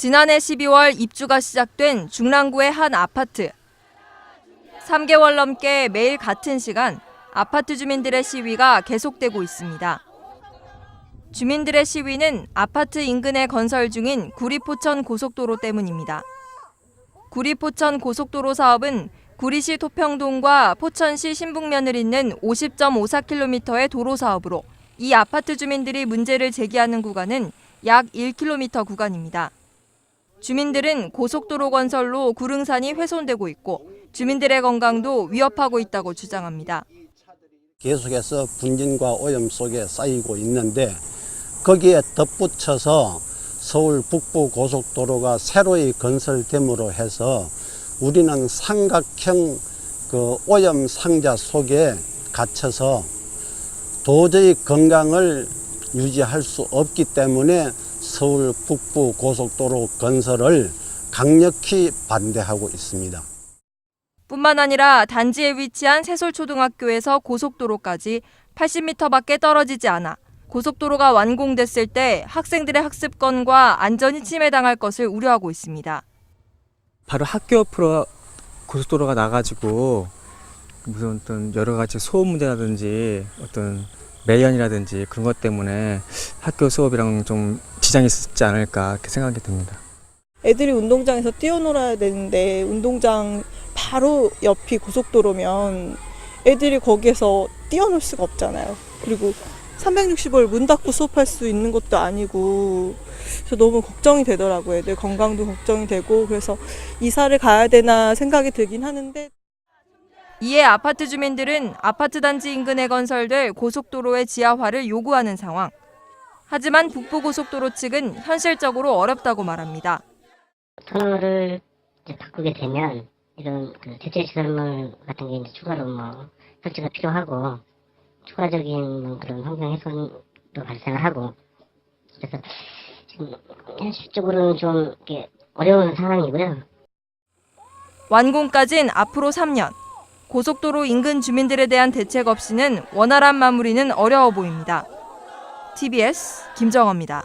지난해 12월 입주가 시작된 중랑구의 한 아파트. 3개월 넘게 매일 같은 시간 아파트 주민들의 시위가 계속되고 있습니다. 주민들의 시위는 아파트 인근에 건설 중인 구리포천 고속도로 때문입니다. 구리포천 고속도로 사업은 구리시 토평동과 포천시 신북면을 잇는 50.54km의 도로 사업으로 이 아파트 주민들이 문제를 제기하는 구간은 약 1km 구간입니다. 주민들은 고속도로 건설로 구릉산이 훼손되고 있고 주민들의 건강도 위협하고 있다고 주장합니다. 계속해서 분진과 오염 속에 쌓이고 있는데 거기에 덧붙여서 서울 북부 고속도로가 새로이 건설됨으로 해서 우리는 삼각형 그 오염 상자 속에 갇혀서 도저히 건강을 유지할 수 없기 때문에 서울 북부 고속도로 건설을 강력히 반대하고 있습니다. 뿐만 아니라 단지에 위치한 세솔초등학교에서 고속도로까지 80m밖에 떨어지지 않아 고속도로가 완공됐을 때 학생들의 학습권과 안전이 침해당할 것을 우려하고 있습니다. 바로 학교 옆으로 고속도로가 나가지고 무슨 어떤 여러 가지 소음 문제라든지 어떤 매연이라든지 그런 것 때문에 학교 수업이랑 좀 지장이 있지 않을까 이렇게 생각이 듭니다. 애들이 운동장에서 뛰어놀아야 되는데 운동장 바로 옆이 고속도로면 애들이 거기에서 뛰어놀 수가 없잖아요. 그리고 365일 문 닫고 수업할 수 있는 것도 아니고 그래서 너무 걱정이 되더라고요. 애들 건강도 걱정이 되고 그래서 이사를 가야 되나 생각이 들긴 하는데 이에 아파트 주민들은 아파트 단지 인근에 건설될 고속도로의 지하화를 요구하는 상황. 하지만 북부고속도로 측은 현실적으로 어렵다고 말합니다. 터널을 바꾸게 되면 이런 그 대체 시설물 같은 게 이제 추가로 뭐 설치가 필요하고 추가적인 뭐 그런 환경 훼손도 발생을 하고 그래서 지금 현실적으로는 좀 이렇게 어려운 상황이고요. 완공까진 앞으로 3년. 고속도로 인근 주민들에 대한 대책 없이는 원활한 마무리는 어려워 보입니다. TBS 김정호입니다.